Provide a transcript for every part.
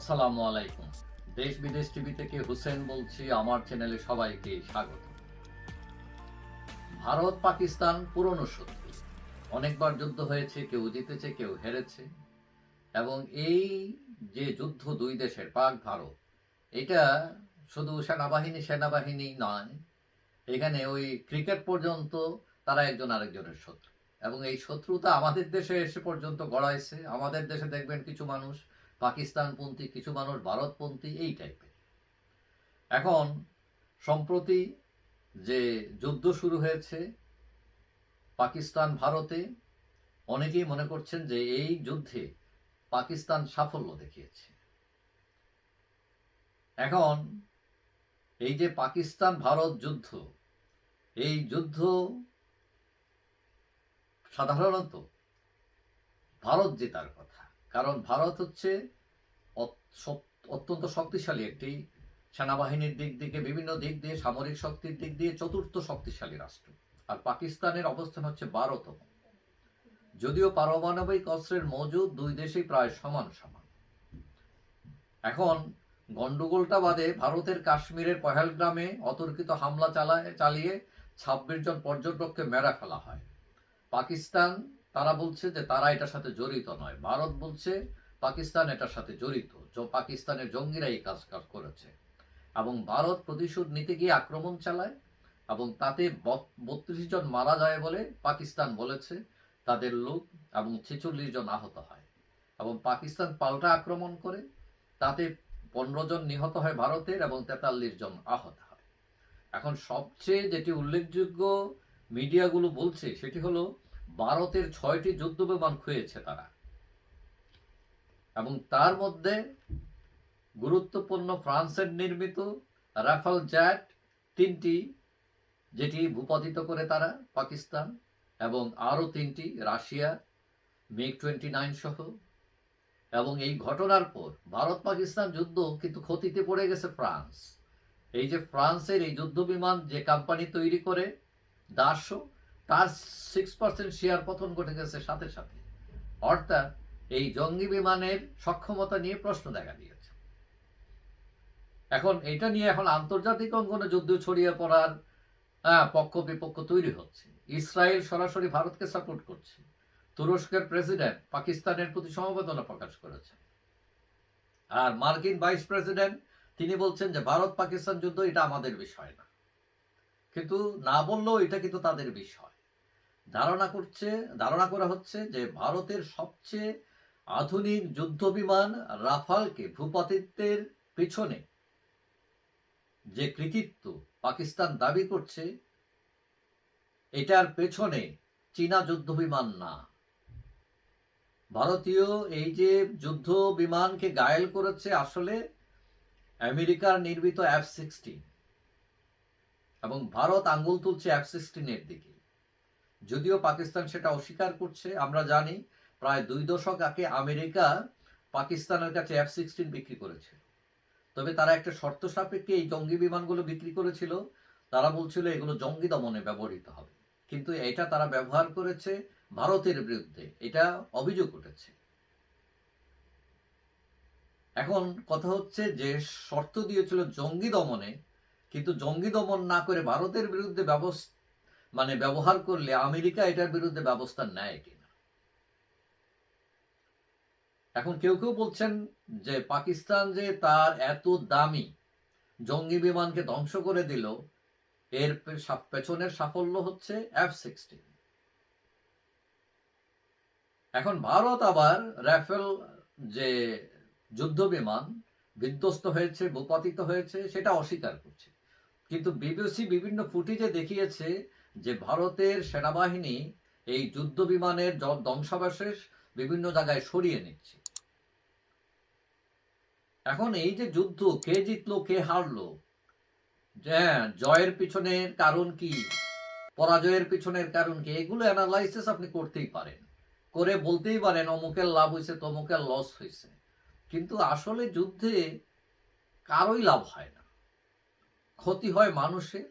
আসসালামু আলাইকুম। দেশ বিদেশ টিভি থেকে হুসেন বলছি, আমার চ্যানেলে সবাইকে স্বাগত। ভারত পাকিস্তান পুরনো শত্রু। অনেকবার যুদ্ধ হয়েছে, কেউ জিতেছে, কেউ হেরেছে। এবং এই যে যুদ্ধ দুই দেশের পাক ভারত, এটা শুধু সেনাবাহিনী সেনাবাহিনী নয়, এখানে ওই ক্রিকেট পর্যন্ত তারা একজন আরেকজনের শত্রু। এবং এই শত্রুতা আমাদের দেশে এসে পর্যন্ত গড়াইছে। আমাদের দেশে দেখবেন কিছু মানুষ পাকিস্তানপন্থী, কিছু মানুষ ভারতপন্থী, এই টাইপের এখন, সম্প্রতি যে যুদ্ধ শুরু হয়েছে পাকিস্তান ভারতে অনেকেই মনে করছেন যে এই যুদ্ধে পাকিস্তান সাফল্য দেখিয়েছে। এখন, এই যে পাকিস্তান ভারত যুদ্ধ, এই যুদ্ধ সাধারণত ভারত জেতার কথা। কারণ ভারত হচ্ছে অত্যন্ত শক্তিশালী একটি সেনাবাহিনীর দিক থেকে বিভিন্ন দিক দিয়ে, সামরিক শক্তির দিক দিয়ে চতুর্থ শক্তিশালী রাষ্ট্র। আর পাকিস্তানের অবস্থান হচ্ছে বারোতম। যদিও পারমাণবিক অস্ত্রের মজুদ দুই দেশেই প্রায় সমান সমান। এখন গন্ডগোলটা বাদে ভারতের কাশ্মীরের পহেলগ্রামে অতর্কিত হামলা চালায় চালিয়ে ছাব্বিশ জন পর্যটককে মেরা ফেলা হয়। পাকিস্তান তারা বলছে যে তারা এটার সাথে জড়িত নয়। ভারত বলছে পাকিস্তান এটার সাথে জড়িত। পাকিস্তানের জঙ্গিরা এই কাজ কাজ করেছে। এবং ভারত প্রতিশোধ নিতে গিয়ে আক্রমণ চালায় এবং তাতে বত্রিশ জন মারা যায় বলে পাকিস্তান বলেছে। তাদের লোক এবং ছেচল্লিশ জন আহত হয়। এবং পাকিস্তান পাল্টা আক্রমণ করে। তাতে পনেরো জন নিহত হয় ভারতের এবং তেতাল্লিশ জন আহত হয়। এখন সবচেয়ে যেটি উল্লেখযোগ্য মিডিয়াগুলো বলছে সেটি হলো ভারতের ছয়টি যুদ্ধ বিমান খুঁয়েছে তারা। এবং তার মধ্যে গুরুত্বপূর্ণ ফ্রান্সের নির্মিত রাফাল জ্যাট তিনটি, যেটি ভূপাতিত করে তারা, পাকিস্তান, এবং আরও তিনটি, রাশিয়া, মিগ টোয়েন্টি নাইন সহ। এবং এই ঘটনার পর ভারত পাকিস্তান যুদ্ধ কিন্তু ক্ষতিতে পড়ে গেছে ফ্রান্স। এই যে ফ্রান্সের এই যুদ্ধ বিমান যে কোম্পানি তৈরি করে দাসো তার সিক্স পার্সেন্ট শেয়ার পতন ঘটে গেছে সাথে সাথে। অর্থাৎ এই জঙ্গি বিমানের সক্ষমতা নিয়ে প্রশ্ন দেখা দিয়েছে। এখন এটা নিয়ে এখন আন্তর্জাতিক অঙ্গনে যুদ্ধ ছড়িয়ে পড়ার পক্ষ বিপক্ষ তৈরি হচ্ছে। ইসরায়েল সরাসরি ভারতকে সাপোর্ট করছে। তুরস্কের প্রেসিডেন্ট পাকিস্তানের প্রতি সমবেদনা প্রকাশ করেছে। আর মার্কিন ভাইস প্রেসিডেন্ট তিনি বলছেন যে ভারত পাকিস্তান যুদ্ধ এটা আমাদের বিষয় না। কিন্তু না বললেও এটা কিন্তু তাদের বিষয়। ধারণা করছে, ধারণা করা হচ্ছে যে ভারতের সবচেয়ে আধুনিক যুদ্ধ বিমান রাফালকে ভূপাতিত্বের পিছনে যে কৃতিত্ব পাকিস্তান দাবি করছে, এটার পেছনে চীনা যুদ্ধ বিমান না। ভারতীয় এই যে যুদ্ধ বিমানকে গায়েল করেছে আসলে আমেরিকার নির্মিত এফ সিক্সটিন এবং ভারত আঙ্গুল তুলছে এফ সিক্সটিনের দিকে। যদিও পাকিস্তান সেটা অস্বীকার করছে, আমরা জানি প্রায় দুই দশক আগে আমেরিকা পাকিস্তানের কাছে এফ সিক্সটিন বিক্রি করেছে। তবে তারা একটা শর্ত সাপেক্ষে এই জঙ্গি বিমানগুলো বিক্রি করেছিল। তারা বলছিল এগুলো জঙ্গি দমনে ব্যবহৃত হবে। কিন্তু এটা তারা ব্যবহার করেছে ভারতের বিরুদ্ধে। এটা অভিযোগ উঠেছে। এখন কথা হচ্ছে যে শর্ত দিয়েছিল জঙ্গি দমনে, কিন্তু জঙ্গি দমন না করে ভারতের বিরুদ্ধে ব্যবস্থা মানে ব্যবহার করলে আমেরিকা এটার বিরুদ্ধে ব্যবস্থা নেয় কিনা? এখন কেউ কেউ বলছেন যে পাকিস্তান যে তার এত দামি জঙ্গি বিমানকে ধ্বংস করে দিল, এর পেছনের সাফল্য হচ্ছে এফ সিক্সটিন এখন ভারত আবার রাফেল যে যুদ্ধ বিমান বিধ্বস্ত হয়েছে, ভূপাতিত হয়েছে, সেটা অস্বীকার করছে। কিন্তু বিবিসি বিভিন্ন ফুটেজে দেখিয়েছে যে ভারতের সেনাবাহিনী এই যুদ্ধ বিমানের ধ্বংসাবশেষ বিভিন্ন জায়গায় সরিয়ে নিচ্ছে। এখন এই যে যুদ্ধ কে জিতলো কে হারলো হ্যাঁ, জয়ের পিছনের কারণ কি পরাজয়ের পিছনের কারণ কি এগুলো অ্যানালাইসিস আপনি করতেই পারেন। করে বলতেই পারেন অমুকের লাভ হয়েছে তমুকের লস হয়েছে কিন্তু আসলে যুদ্ধে কারোই লাভ হয় না। ক্ষতি হয় মানুষের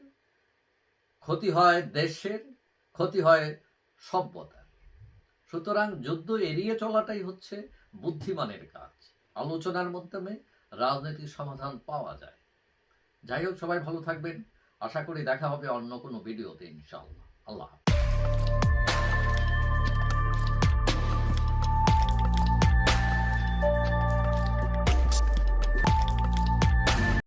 ক্ষতি হয় দেশের, ক্ষতি হয় সভ্যতার। সুতরাং যুদ্ধ এড়িয়ে চলাটাই হচ্ছে বুদ্ধিমানের কাজ। আলোচনার মাধ্যমে রাজনৈতিক সমাধান পাওয়া যায়। যাই হোক, সবাই ভালো থাকবেন। আশা করি দেখা হবে অন্য কোনো ভিডিওতে ইনশাল্লাহ আল্লাহ।